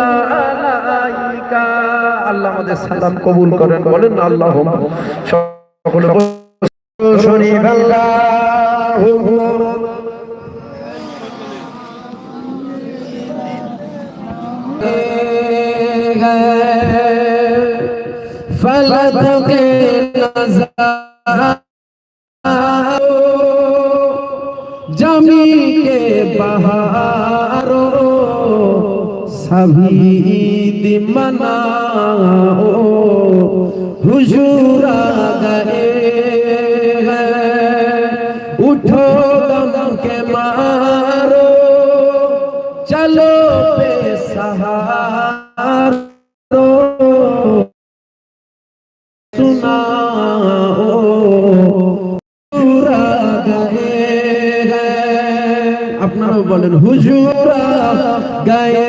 الملائكة আল্লাহ আমাদের সালাম কবুল করেন বলেন আল্লাহ সকলে শরীফ আল্লাহ فلت کے نظر সাহিদ মনাও হুজুর গয়ে উঠো দম কে মারো চলো পে সাহা বলেন হুজুরা গায়ে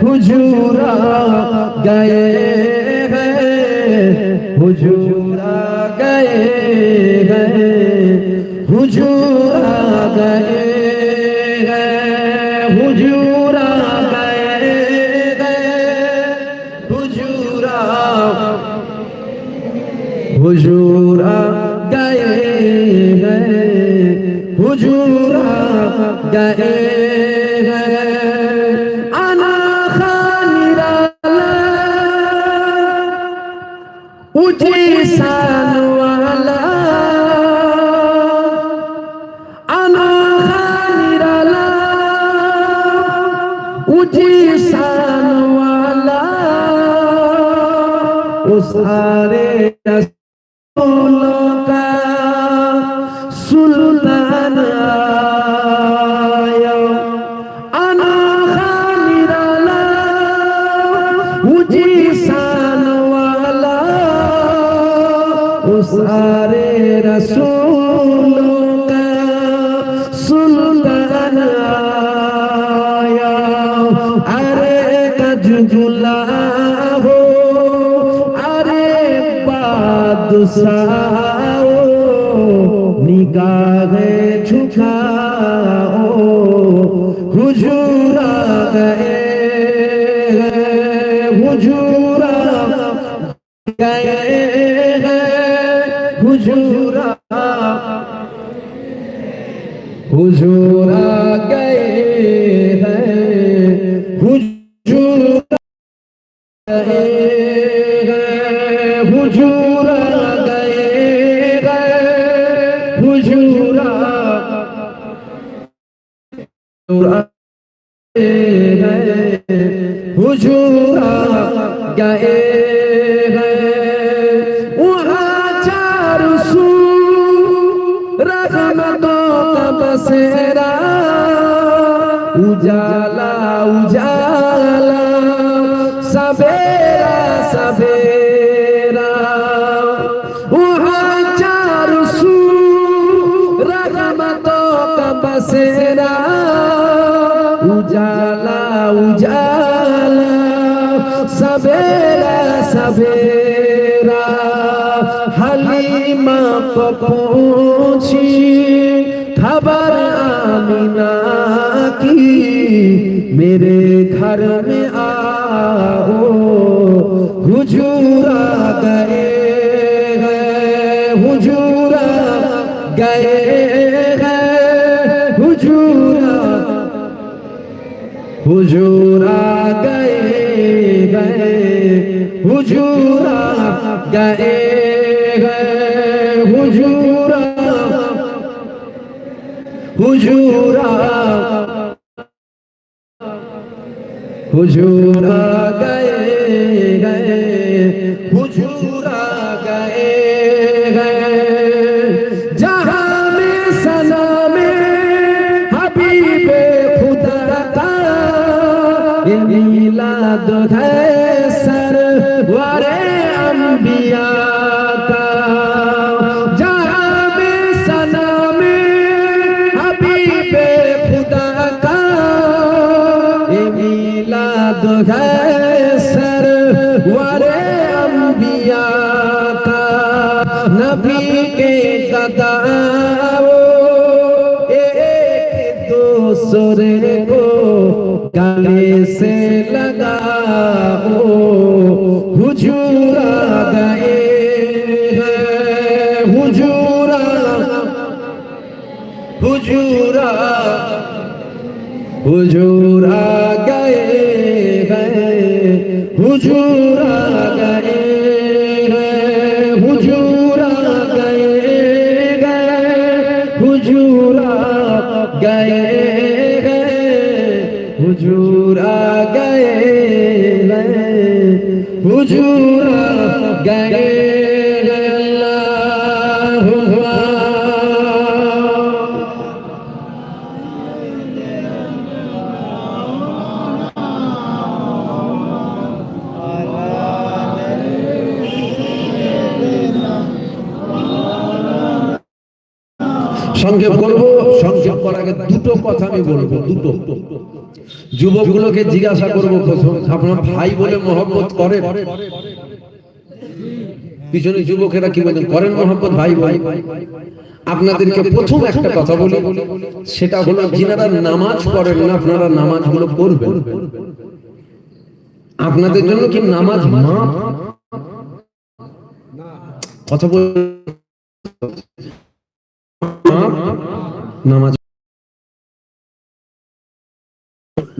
হুজুরা গায়ে হুজুরা حجورا گئے أنا خانی رالا اٹھی سان أنا خانی رالا اٹھی سان سارے رسول کا سلطان آیا ارے گج گلا ہو ارے بادشاہ निगाहें झुकाओ हुजूरा गए हैं, हुजूरा गए हैं, हुजूरा हुजूरा गए हुजूरा गए हैं वहाँ चार सू रहमतों का बसेरा उजाला उजाला सवेरा सवेरा वहाँ चार सू रहमतों का बसेरा उजाला उजाला سویرا سویرا حلیمہ کو پہنچی، خبر آمینہ کی، میرے گھر میں آؤ حجورا گئے حجورا گئے حجورا حجورا حجورا گئے گئے حجورا حجورا حجورا گئے گئے حجورا گئے گئے جہاں میں سلام حبیب خدا کا میلاد ہے वारे अंबिया का जहां में सना में हबीब खुदा का ये मिलाद है सर वारे अंबिया का नबी के गदाओ एक दूसरे হুজুর গয়ে হুজুর গয়ে হুজুর গয়ে হুজুর গয়ে হুজুর গয়ে সংক্ষেপ করব সংক্ষেপ করার আগে দুটো কথা আমি বলব, দুটো। যুবকগুলোকে জিজ্ঞাসা করব প্রথম, আপনার ভাই বলে মহব্বত করেন? পিছনে যুবকেরা কি বলেন, করেন মহব্বত ভাই ভাই আপনাদেরকে প্রথম একটা কথা বলি, সেটা হলো যিনারা নামাজ পড়েন না, আপনারা নামাজগুলো পড়বেন। আপনাদের জন্য কি নামাজ মা কথা বল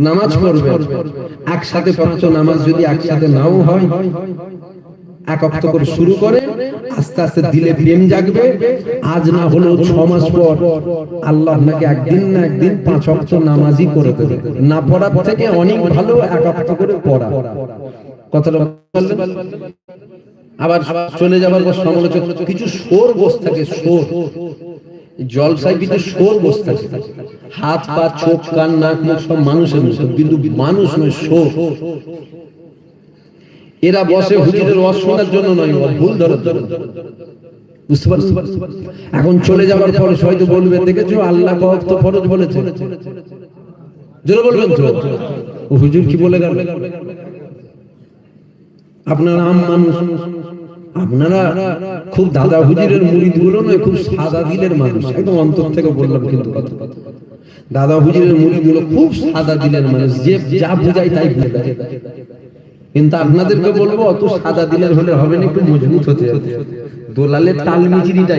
নামাজ পড়বে। একসাথে নামাজ যদি একসাথে নাও হয়, এক অক্ত করে শুরু করে, আস্তে আস্তে দিলে প্রেম জাগবে। আজ না হলেও ছ মাস পর আল্লাহ একদিন না একদিন পাঁচ অক্ত নামাজই করে দেবে। না পড়ার থেকে অনেক ভালো এক অক্ত করে পড়া। কথাটা আবার চলে যাবার পর সমালোচক কিছু সোর বস থাকে সোর ভিতরে সোর হাত, পা, চোখ, কান, নাক, মুখ সব মানুষের মতো, কিন্তু মানুষ নয় সোর এরা বসে হুজুরের ওয়াজ শোনার জন্য নয় ভুল ধরার জন্য। এখন চলে যাবার পরে হয়তো বলবে, দেখেছ? আল্লাহ তো ফরজ বলেছে। জোরে বলবেন হুজুর কি বলে গেল? আপনারা আম মানুষ। আপনারা খুব দাদা হুজুরের মুরিদগুলো নয় খুব সাদা দিলের মানুষ। একদম অন্তর থেকে বললাম কিন্তু কথা। দাদা হুজুরের মুরিদগুলো খুব সাদা দিলের মানুষ, যে যা বুঝাই তাই বুঝে দেয় কিন্তু আপনাদেরকে বলব, অত সাদা দিলের হলে হবে না, একটু মজবুত হতে হবে। দোলালের তাল মিচিরিটাই